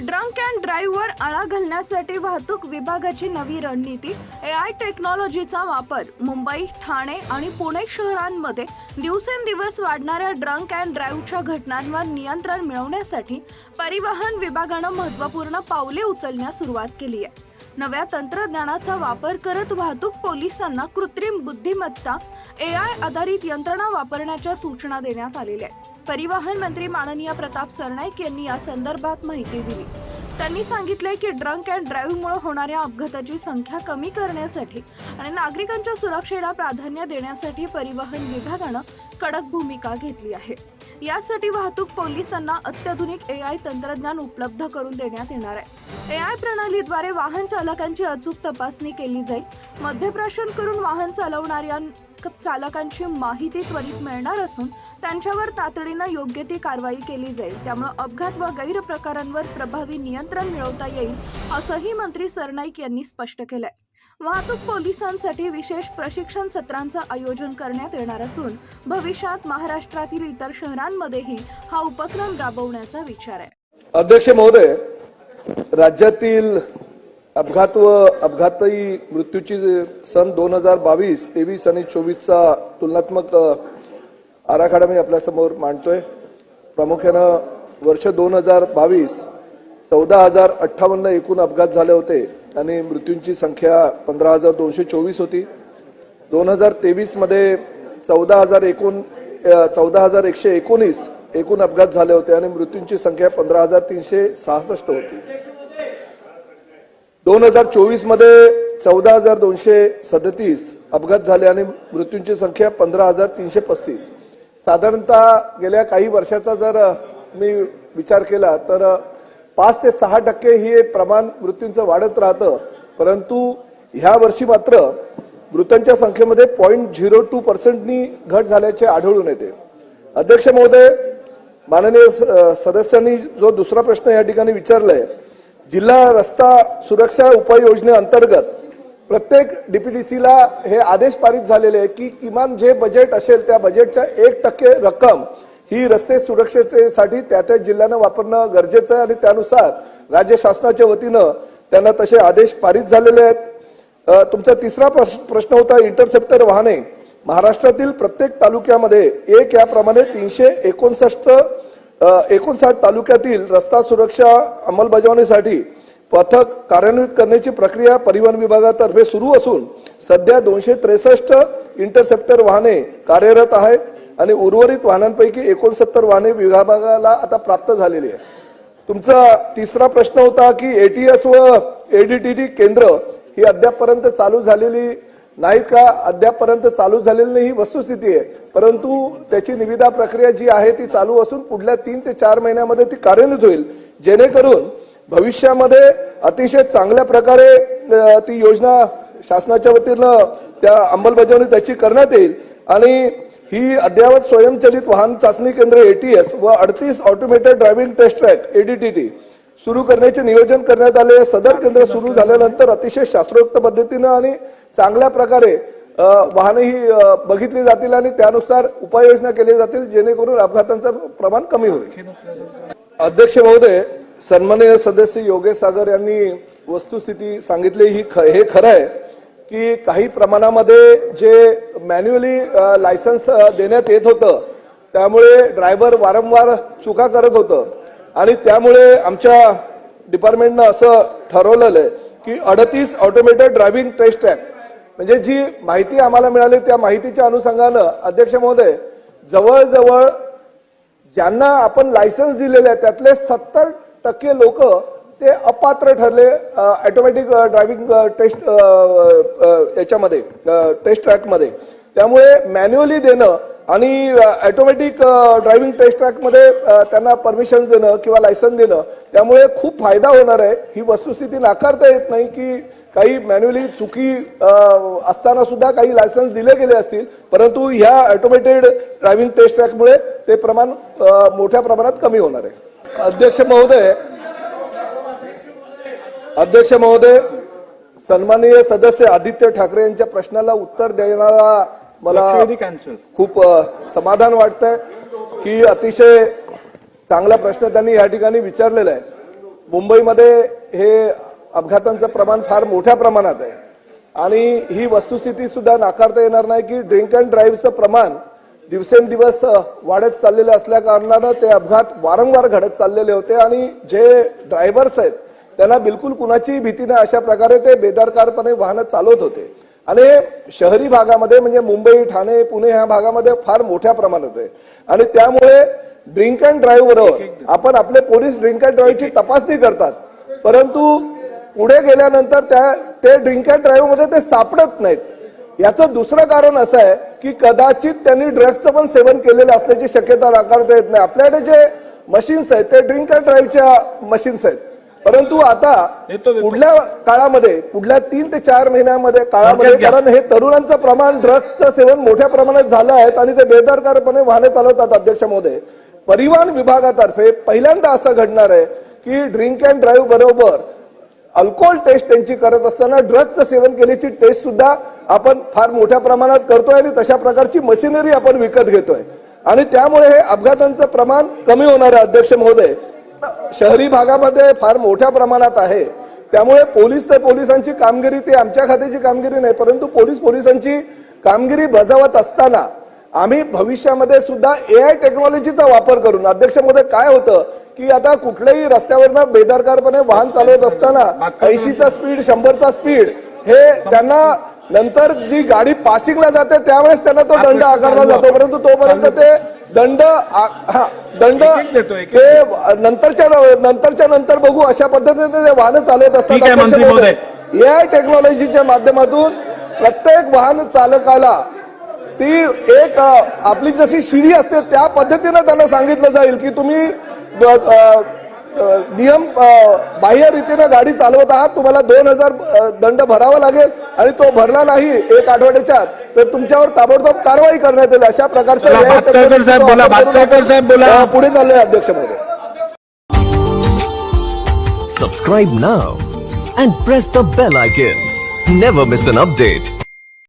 Drunk and ड्राईव्हवर आळा घालण्यासाठी वाहतूक विभागाची नवी रणनीती ए आय टेक्नॉलॉजीचा वापर. मुंबई ठाणे आणि पुणे शहरांमध्ये दिवसेंदिवस वाढणाऱ्या ड्रंक अँड ड्राईव्हच्या घटनांवर नियंत्रण मिळवण्यासाठी परिवहन विभागानं महत्त्वपूर्ण पावले उचलण्यास सुरुवात केली आहे. नव्या तंत्रज्ञानाचा वापर करत वाहतूक पोलिसांना कृत्रिम बुद्धिमत्ता ए आय आधारित यंत्रणा वापरण्याच्या सूचना देण्यात आलेल्या आहेत. परिवहन मंत्री माननीय प्रताप सरनाईक यांनी या संदर्भात माहिती दिली. त्यांनी सांगितले की ड्रंक अँड ड्राईव्हमुळे होणाऱ्या अपघाताची संख्या कमी करण्यासाठी आणि नागरिकांच्या सुरक्षेला प्राधान्य देण्यासाठी परिवहन विभागानं कडक भूमिका घेतली आहे. यासाठी वाहतूक पोलिसांना अत्याधुनिक ए आय तंत्रज्ञान उपलब्ध करून देण्यात येणार आहे. ए आय प्रणालीद्वारे वाहन चालकांची अचूक तपासणी केली जाईल. मध्यप्राशन करून वाहन चालवणाऱ्या चालकांची माहिती त्वरित मिळणार असून त्यांच्यावर तातडीनं योग्य ती कारवाई केली जाईल. त्यामुळे अपघात व गैरप्रकारांवर प्रभावी नियंत्रण मिळवता येईल असंही मंत्री सरनाईक यांनी स्पष्ट केलंय. वाहतूक पोलिसांसाठी विशेष प्रशिक्षण सत्रांचं आयोजन करण्यात येणार असून भविष्यात महाराष्ट्रातील इतर शहरांमध्येही हा उपक्रम राबवण्याचा विचार आहे. अध्यक्ष महोदय राज्यातील अपघात व अपघातही मृत्यूची सन दोन हजार बावीस तेवीस आणि चोवीसचा तुलनात्मक आराखडा मी आपल्यासमोर मांडतोय. प्रामुख्यानं वर्ष दोन हजार बावीस चौदा हजार अठ्ठावन्न एकूण अपघात झाले होते आणि मृत्यूंची संख्या पंधरा हजार दोनशे चोवीस होती. दोन हजार तेवीसमध्ये चौदा हजार एकूण चौदा हजार एकशे एकोणीस एकूण अपघात झाले होते आणि मृत्यूंची संख्या पंधरा हजार तीनशे सहासष्ट होती. दोन हजार चोवीसमध्ये चौदा हजार दोनशे सदतीस अपघात झाले आणि मृत्यूंची संख्या पंधरा हजार तीनशे पस्तीस. साधारणतः गेल्या काही वर्षाचा जर मी विचार केला तर पाच ते सहा टक्के हे प्रमाण मृत्यूंचं वाढत राहतं. परंतु ह्या वर्षी मात्र मृतांच्या संख्येमध्ये पॉईंट झिरो टू पर्सेंटनी घट झाल्याचे आढळून येते. अध्यक्ष महोदय माननीय स- सदस्यांनी जो दुसरा प्रश्न या ठिकाणी विचारलाय जिल्हा रस्ता सुरक्षा उपाययोजनेअंतर्गत प्रत्येक डीपीडीसीला हे आदेश पारित झालेले आहे की किमान जे बजेट असेल त्या बजेटच्या एक टक्के रक्कम ही रस्ते सुरक्षतेसाठी त्या त्या जिल्ह्यानं वापरणं गरजेचं आहे. आणि त्यानुसार राज्य शासनाच्या वतीनं त्यांना तसे आदेश पारित झालेले आहेत. तुमचा तिसरा प्रश्न होता इंटरसेप्टर वाहने. महाराष्ट्रातील प्रत्येक तालुक्यामध्ये एक याप्रमाणे तीनशे एकोणसष्ट एकोणसाठ तालुक्यातील रस्ता सुरक्षा अंमलबजावणीसाठी पथक कार्यान्वित करण्याची प्रक्रिया परिवहन विभागातर्फे सुरू असून सध्या दोनशे त्रेसष्ट इंटरसेप्टर वाहने कार्यरत आहेत आणि उर्वरित वाहनांपैकी एकोणसत्तर वाहने विभागाला आता प्राप्त झालेली आहे तुमचा तिसरा प्रश्न होता की एटीएस व एडीटीडी केंद्र ही अद्यापपर्यंत चालू झालेली नाहीत का अद्यापपर्यंत चालू झालेली नाही ही वस्तुस्थिती आहे. परंतु त्याची निविदा प्रक्रिया जी आहे ती चालू असून पुढल्या तीन ते चार महिन्यामध्ये ती कार्यान्वित होईल. जेणेकरून भविष्यामध्ये अतिशय चांगल्या प्रकारे ती योजना शासनाच्या वतीनं त्या अंमलबजावणी त्याची करण्यात येईल. आणि ही अद्ययावत स्वयंचलित वाहन चाचणी केंद्र एटीएस व अडतीस automated driving test track ADTT सुरू करण्याचे नियोजन करण्यात आले. सदर केंद्र सुरू झाल्यानंतर अतिशय शास्त्रोक्त पद्धतीनं आणि चांगल्या प्रकारे वाहने ही बघितली जातील आणि त्यानुसार उपाययोजना केली जातील जेणेकरून अपघातांचं प्रमाण कमी होईल. अध्यक्ष महोदय सन्माननीय सदस्य योगेश सागर यांनी वस्तुस्थिती सांगितली. ही ख- हे खरं आहे की काही प्रमाणामध्ये जे मॅन्युअली लायसन्स देण्यात येत होतं त्यामुळे ड्रायव्हर वारंवार चुका करत होतं. आणि त्यामुळे आमच्या डिपार्टमेंटनं असं ठरवलेलं आहे की अडतीस ऑटोमेटेड ड्रायव्हिंग टेस्ट ट्रॅक म्हणजे जी माहिती आम्हाला मिळाली त्या माहितीच्या अनुषंगानं अध्यक्ष महोदय जवळजवळ ज्यांना आपण लायसन्स दिलेले आहे त्यातले सत्तर टक्के लोक ते अपात्र ठरले ऑटोमॅटिक ड्रायव्हिंग टेस्ट याच्यामध्ये टेस्ट ट्रॅकमध्ये त्यामुळे मॅन्युअली देणं आणि ॲटोमॅटिक ड्रायव्हिंग टेस्ट ट्रॅकमध्ये त्यांना परमिशन देणं किंवा लायसन्स देणं त्यामुळे खूप फायदा होणार आहे. ही वस्तुस्थिती नाकारता येत नाही की काही मॅन्युअली चुकी असताना सुद्धा काही लायसन्स दिले गेले असतील. परंतु ह्या ऑटोमेटेड ड्रायव्हिंग टेस्ट ट्रॅकमुळे ते प्रमाण मोठ्या प्रमाणात कमी होणार आहे. अध्यक्ष महोदय अध्यक्ष महोदय सन्माननीय सदस्य आदित्य ठाकरे यांच्या प्रश्नाला उत्तर देणारा मला खूप समाधान वाटतंय की अतिशय चांगला प्रश्न त्यांनी या ठिकाणी विचारलेला आहे. मुंबईमध्ये हे अपघातांचं प्रमाण फार मोठ्या प्रमाणात आहे. आणि ही वस्तुस्थिती सुद्धा नाकारता येणार नाही की ड्रिंक अँड ड्राईव्हचं प्रमाण दिवसेंदिवस वाढत चाललेलं असल्या कारणानं ते अपघात वारंवार घडत चाललेले होते आणि जे ड्रायव्हर्स आहेत त्यांना बिलकुल कुणाची भीती नाही. अशा प्रकारे ते बेदरकारपणे वाहनं चालवत होते. आणि शहरी भागामध्ये म्हणजे मुंबई ठाणे पुणे ह्या भागामध्ये फार मोठ्या प्रमाणात आहे. आणि त्यामुळे ड्रिंक अँड ड्राईव्ह बरोबर आपण आपले पोलीस ड्रिंक अँड ड्राईव्हची तपासणी करतात. परंतु पुढे गेल्यानंतर त्या ते ड्रिंक अँड ड्राईव्हमध्ये ते सापडत नाहीत. याचं दुसरं कारण असं आहे की कदाचित त्यांनी ड्रग्जचं पण सेवन केलेलं असल्याची शक्यता नाकारता येत नाही. आपल्याकडे जे मशीन्स आहेत ते ड्रिंक अँड ड्राईव्हच्या मशीन्स आहेत. परंतु आता पुढल्या काळामध्ये पुढल्या तीन ते चार महिन्यामध्ये काळामध्ये कारण हे तरुणांचं प्रमाण ड्रग्जचं सेवन मोठ्या प्रमाणात झालं आहे आणि ते बेदरकारपणे वाहने चालवतात अध्यक्ष महोदय. परिवहन विभागातर्फे पहिल्यांदा असं घडणार आहे की ड्रिंक अँड ड्राईव्ह बरोबर अल्कोहोल टेस्ट त्यांची करत असताना ड्रग्जचं सेवन केल्याची टेस्ट सुद्धा आपण फार मोठ्या प्रमाणात करतोय आणि तशा प्रकारची मशिनरी आपण विकत घेतोय. आणि त्यामुळे हे अपघातांचं प्रमाण कमी होणार आहे अध्यक्ष महोदय. शहरी भागामध्ये फार मोठ्या प्रमाणात आहे. त्यामुळे पोलीस ते पोलिसांची कामगिरी ती आमच्या खात्याची कामगिरी नाही परंतु पोलीस पोलिसांची कामगिरी बजावत असताना आम्ही भविष्यामध्ये सुद्धा ए आय टेक्नॉलॉजीचा वापर करून अध्यक्ष काय होतं की आता कुठल्याही रस्त्यावरनं बेदरकारपणे वाहन चालवत असताना ऐंशीचा स्पीड शंभरचा स्पीड हे त्यांना नंतर जी गाडी पासिंगला जाते त्यावेळेस त्यांना तो दंड आकारला जातो. परंतु तोपर्यंत ते दंड हा दंड ते नंतरच्या नंतरच्या नंतर बघू अशा पद्धतीने ते वाहनं महोदय. ए आय टेक्नॉलॉजीच्या माध्यमातून प्रत्येक वाहन चालकाला ती एक आपली जशी शिडी असते त्या पद्धतीनं त्यांना सांगितलं जाईल की तुम्ही नियम बाह्य रीतीनं गाडी चालवत आहात तुम्हाला दोन हजार दंड भरावा लागेल आणि तो भरला नाही एक आठवड्याच्या तर तुमच्यावर ताबडतोब कारवाई करण्यात येईल अशा प्रकारचं बोला, बोला. पुढे चाललोय अध्यक्ष महोदय Subscribe now and press the bell icon. Never miss an update.